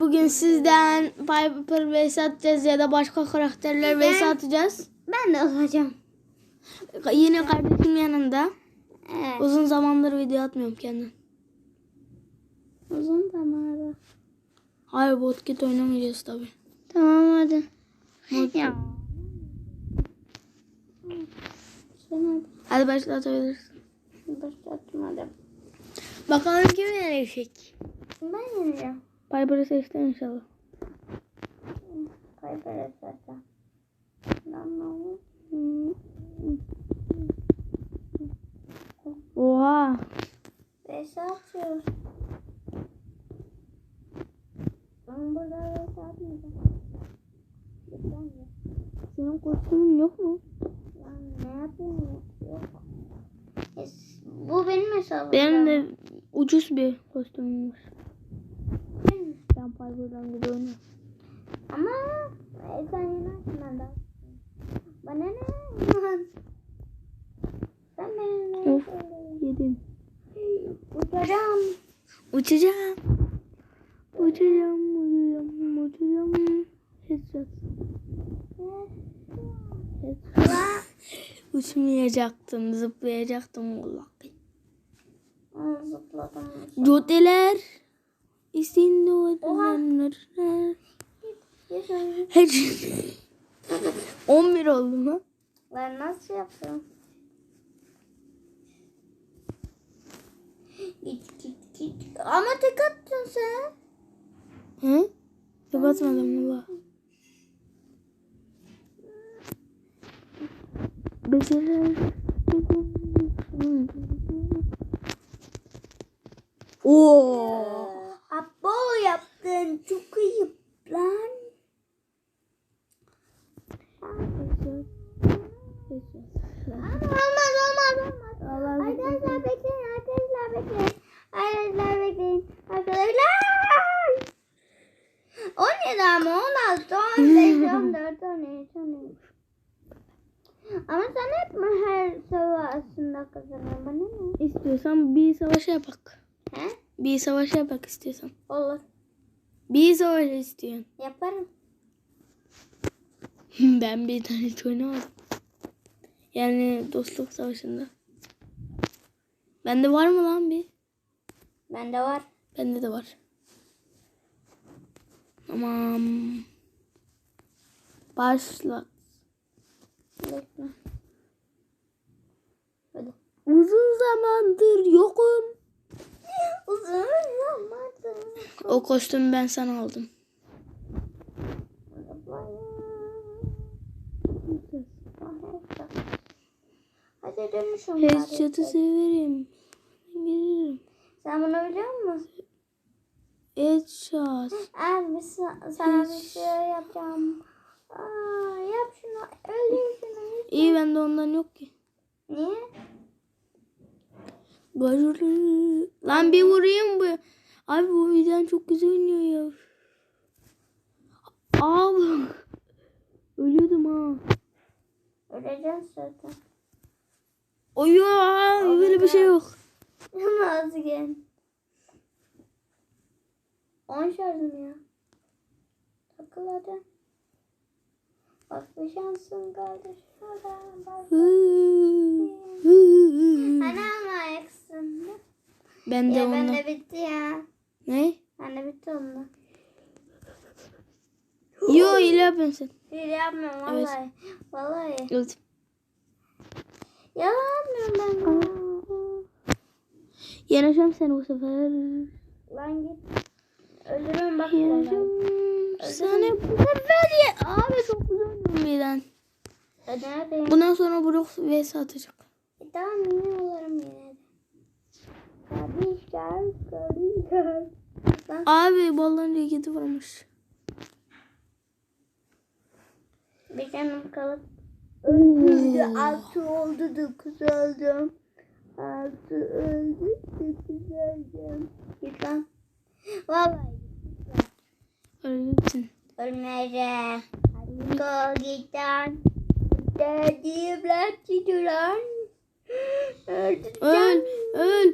Bugün sizden Piper vs atacağız ya da başka karakterler vs Ben- atacağız. Ben de olacağım. Yine kardeşim yanında. Evet. Uzun zamandır video atmıyorum kendim. Uzun zamanı. Hayır botket oynamayacağız tabi. Tamam hadi. Bot- Ya. Hadi başlatabilirsin. hadi. Bakalım kim yenecek. Ben yeneceğim. Piper'ı seçtin inşallah. Ne olur? Oha. Beş atıyoruz. Ben burada beş atmayacağım. Senin kostümün yok mu? Lan ne yapayım? Yok. Bu benim hesabım. Benim de ucuz bir kostümüm var. Ben Piper'dan oynuyorum. Ama e, sen yenersin ben. Bana ne? Sen ne? Of. Yedim. Uçacağım. Uçacağım. Uçacağım, uçacağım, uçacağım. Headshot. Headshot. Uçmayacaktım, zıplayacaktım vallahi. Zıpladım. Jodeler. İstinde olanlar. Yaşasın. Headshot. 11 oldu mu? Ben nasıl yapıyorum? Git git git. Ama tek attın sen. Hı? Yok atmadım valla. Becerer. Oo. Yaptın. Çok iyi lan. Olmaz olmaz olmaz. Arkadaşlar bekleyin arkadaşlar bekleyin. Arkadaşlar bekleyin. Arkadaşlar. 17 ama 16, 15, 14, 13, 13. Ama sen hep mi her savaşında kazanıyorsun? Bana ne? İstiyorsan bir savaş yapak. He? Bir savaş yapak istiyorsan. Olur. Bir savaş istiyorsun. Yaparım. ben bir tane hiç oynamadım. Yani dostluk savaşında. Bende var mı lan bir? Bende var. Bende de var. Tamam. Başla. Hadi. Uzun zamandır yokum. Uzun zamandır. O kostümü ben sana aldım. Headshot'ı severim. Gelirim. Sen bunu biliyor musun? Headshot. Abi sa- sana bir şey yapacağım. Aa, yap şunu. Öldür şunu. İyi bende ondan yok ki. Niye? Lan bir vurayım bu. Abi bu videon çok güzel oynuyor ya. Abi. Ölüyordum ha. Öleceğiz zaten. Oyun böyle bir şey yok. Nasıl gel? 10 şarjım ya. Takıl hadi. Bak bir şansın bak. Hani ama eksin. Ben de Ya ondan. bende bitti ya. Ne? Bende bitti onda. Yo hile yapıyorsun sen. Hile yapmıyorum Evet. vallahi. Vallahi. Evet. Yalan ben. ya. Yeneceğim seni bu sefer. Lan git. Öldürürüm bak. vallahi. Yeneceğim seni bu sefer ye. Abi çok güzel birden. E? Bundan sonra Brock vs atacak. E, tamam yine olurum yine Abi balların ceketi varmış. bir canım kalıp öldü. Altı oldu, dokuz oldum. Altı öldü, dokuz oldum. Git lan. Vallahi Öleceksin. ölmeyeceğim. Hadi go git lan. Dediğim lan gidiyor lan. Öldüreceğim. Öl. Öl.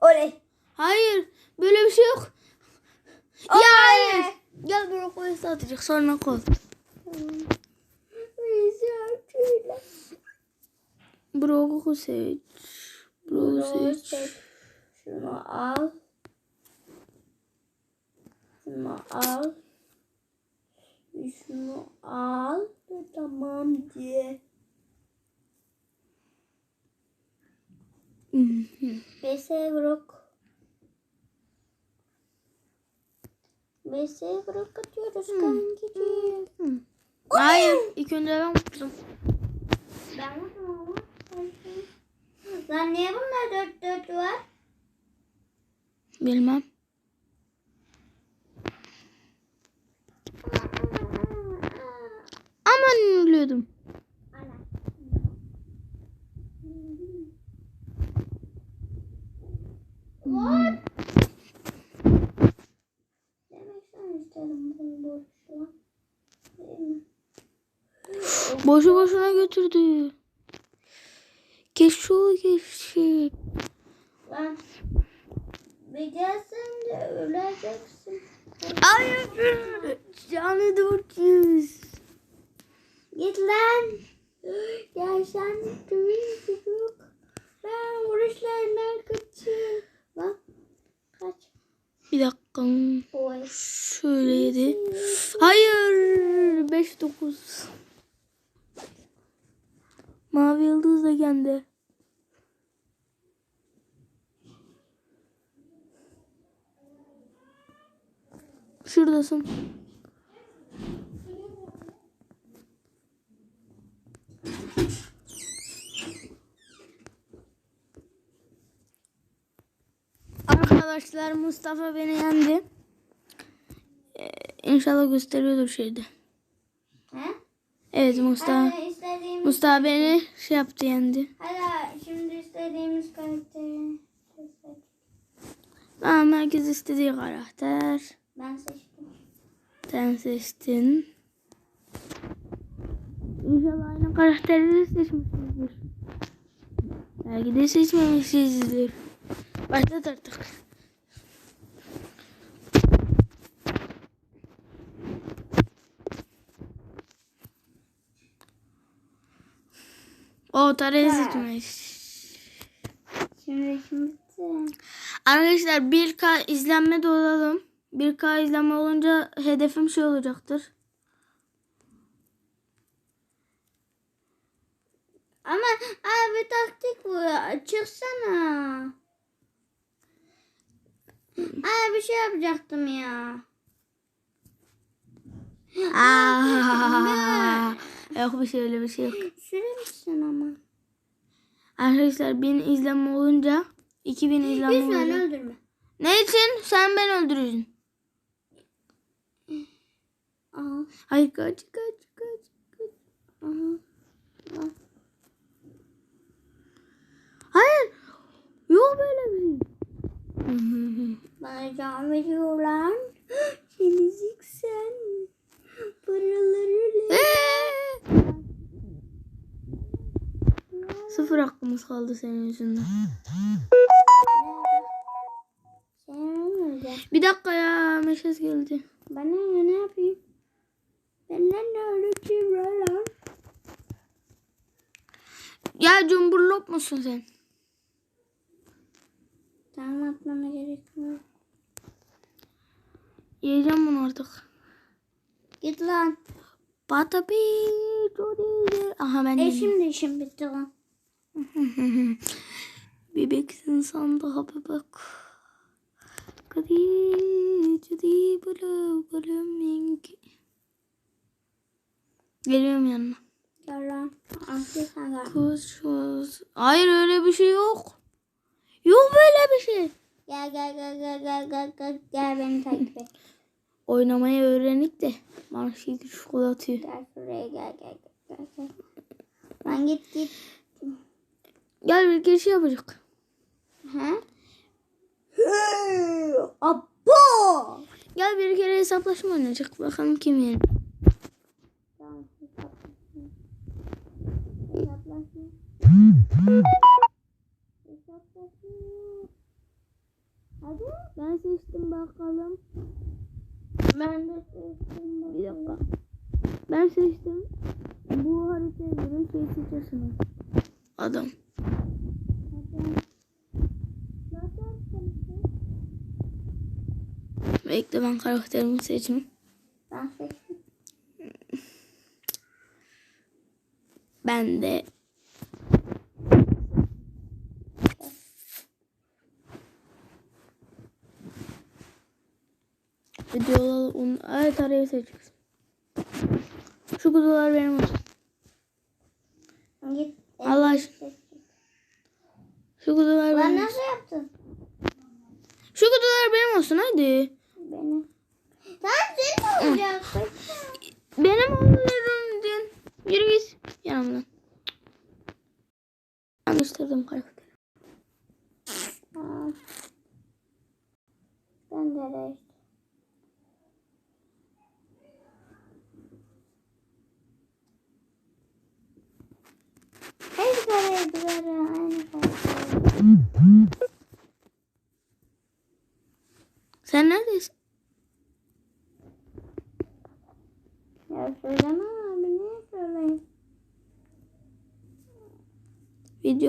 Oley. Hayır. Böyle bir şey yok. Ya hayır. Gel satacak sonra koy. Brokoli seç. Brokoli seç. Şunu al. Şunu al. Şunu al. Tamam diye. Bese brok. Bese brok atıyoruz kankiciğim. Hayır. İlk önce ben vurdum. Ben vurdum ama. Lan niye bunlar dört dört var? Bilmem. Aman ölüyordum. Ana. What? Demek sen istedim bunu boşuna. Değil mi? Boşu boşuna götürdü. Geçiyor geçecek. Lan bir gelsen de öleceksin. Hayır. Canı 400. Git lan. Ya sen dövüş çocuk. Ben vuruşlarından kaçıyorum. Bak. Kaç. Bir dakika. Boy. Şöyle yedi. Hayır. 5 9. Mavi yıldız da geldi. Şuradasın. Arkadaşlar Mustafa beni yendi. Ee, İnşallah gösteriyordur şeyde. He? Evet Mustafa. Hadi istediğimiz. Mustafa beni şey yaptı yendi. Hadi şimdi istediğimiz karakteri. Tamam herkes istediği karakter. Ben seçtim. Sen seçtin. İnşallah aynı karakterleri seçmişizdir. Belki de seçmemişizdir. Başlat artık. O tarihi seçmiş. Şimdi kim bitti? Arkadaşlar 1K izlenme de olalım. 1K izlenme olunca hedefim şey olacaktır. Ama abi taktik bu. Çıksana. Aa bir şey yapacaktım ya. Aa, yok bir şey öyle bir şey yok. Süremezsin ama. Arkadaşlar 1000 izlenme olunca 2000 izlenme Lütfen olunca. öldürme. Ne için? Sen beni öldürürsün. Aha. Hayır kaç kaç kaç kaç. Aha. Bak. Hayır. Yok böyle bir şey. Bana can veriyorlar. Temizlik sen. Paraları ne? Sıfır hakkımız kaldı senin yüzünden. Sen öyle. Bir dakika ya meşes geldi. Ben ne, ne yapayım? Benden ne öğreteyim lan? Ya cumburlop musun sen? Tamam atmana gerek yok. Yiyeceğim bunu artık. Git lan. Çorili. Aha ben E şimdi işim bitti lan. Bebeksin sen daha bebek. Geliyorum yanına. Gel lan. Aslı sen gel. Kız kız. Hayır öyle bir şey yok. Yok böyle bir şey. Gel gel gel gel gel gel gel gel beni takip et. Oynamayı öğrenik de şey çikolata atıyor. Gel şuraya gel gel gel gel. Lan git git. Gel bir giriş yapacak. Ha? Abo! Gel bir kere hesaplaşma oynayacak. Bakalım kim yenir. Tamam. Hesaplaşma. Hesaplaşma. Hadi. Ben seçtim bakalım. Ben de seçtim. Bir dakika. Ben seçtim. Bu haritaya göre şey seçiyorsunuz. Adam. Zaten seçtim. Bekle ben karakterimi seçeyim. Ben seçtim. Ben de Videoları un... Evet arayı seçeceksin. Şu kutular benim olsun. Git. Allah aşkına. Şu kutular Ben benim olsun. nasıl yaptın? Şu kutular benim olsun hadi. Benim. Sen senin olacaksın. Benim oluyorum dün. Yürü git yanımdan. Yanlıştırdım karakteri. Aa. Ben de reis. Karakter. Sen neredesin? Ya söyleme abi niye söyleyeyim?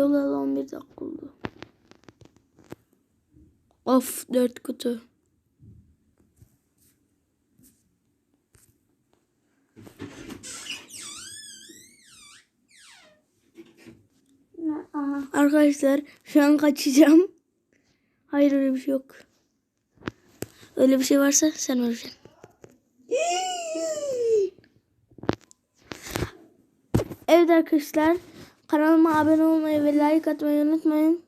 Videolar 11 dakika oldu. Of 4 kutu. Aha. Arkadaşlar şu an kaçacağım. Hayır öyle bir şey yok. Öyle bir şey varsa sen öleceksin. Evet arkadaşlar kanalıma abone olmayı ve like atmayı unutmayın.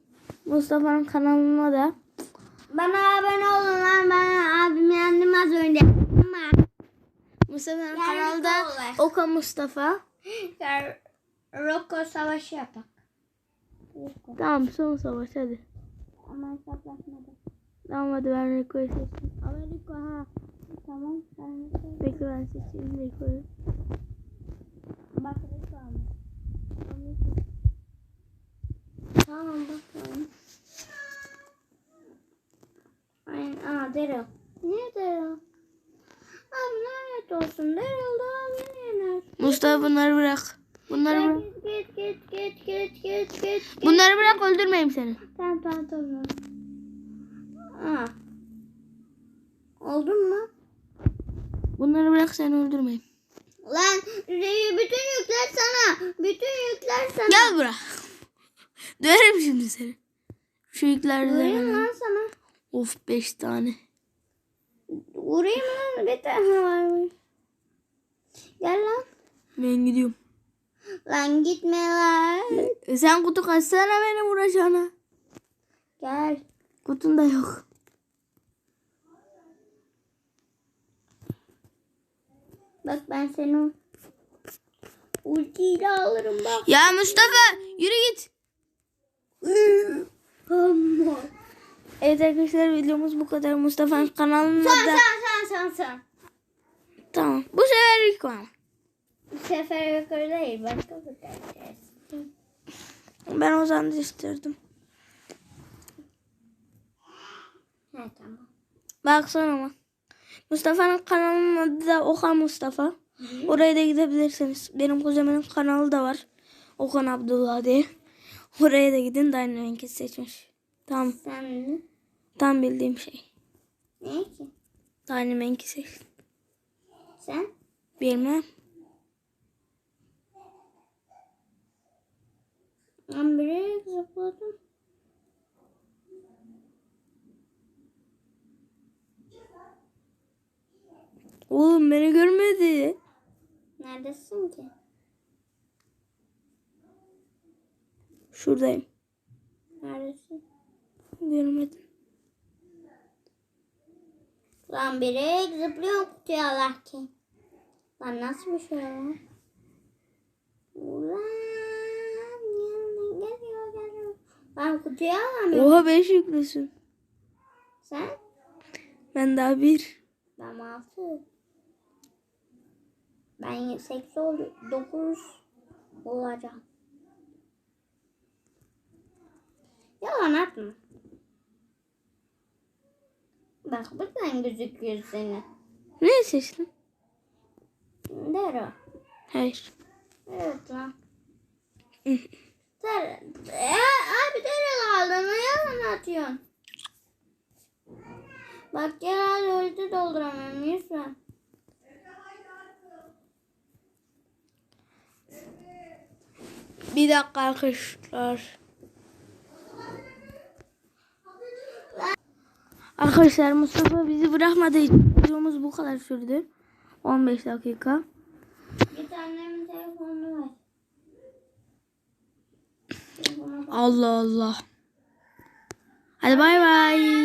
Mustafa'nın kanalına da. Bana abone olun lan ben abim yendim az önce. Ama Mustafa'nın Yani kanalda. Oka Mustafa. Gel, Rocco savaşı yapak. Tamam son savaş hadi. Ama hesaplaşmadım. Tamam hadi ben Rico'yu seçtim. Ama Rico ha. Tamam sen de- Bekle ben seçeyim. Bak Rocco almış. Tamam bakalım. Aynen. Aa Daryl. Niye Daryl? Abi lanet olsun. Daryl daha yeni yener. Mustafa bunları bırak. Bunları bırak. Git git git git git git. Bunları bırak öldürmeyeyim seni. Tamam tamam tamam. Aa. Oldun mu? Bunları bırak seni öldürmeyeyim. Lan bütün yükler sana. Bütün yükler sana. Gel buraya. Döverim şimdi seni. Şu yüklerden. Vurayım lan sana. Of 5 tane. Vurayım lan. Bir tane varmış. Gel lan. Ben gidiyorum. Lan gitme lan. E sen kutu kaçsana beni vuracağına. Gel. Kutun da yok. Bak ben seni ultiyle alırım bak. Ya Mustafa yürü git. Amma. Evet arkadaşlar videomuz bu kadar. Mustafa'nın kanalına Sen da. sen sen sen sen. Tamam. Bu sefer Rico ama. Sefer yukarı değil. Başka bir karakter. Ben o zaman değiştirdim. Ha tamam. Baksana ama. Mustafa'nın kanalının adı da Okan Mustafa. Oraya da gidebilirsiniz. Benim kuzenimin kanalı da var. Okan Abdullah diye. Oraya da gidin. Dynamic'i seçmiş. Tam, Sen ne? tam bildiğim şey. Ne ki? Dynamic'i seç. Sen? Bilmem. Ben buraya zıpladım. Oğlum beni görmedi. Neredesin ki? Şuradayım. Neredesin? Görmedim. Lan biri zıplıyor kutuya ki. Lan nasıl bir şey lan? Ulan Ben kutuya alamıyorum. Oha 5 yüklüsün. Sen? Ben daha bir. Ben altı. Ben sekiz oldu. Dokuz olacağım. Yalan atma. Bak buradan gözüküyor seni. Ne seçtin? Dero. Hayır. Evet lan. Ser, e, abi Dero aldın. Yalan atıyorsun? Bak gel ulti dolduramıyorum lütfen. Bir dakika arkadaşlar. Arkadaşlar Mustafa bizi bırakmadığı için videomuz bu kadar sürdü. 15 dakika. Git annemin Allah Allah. Hadi bay bay.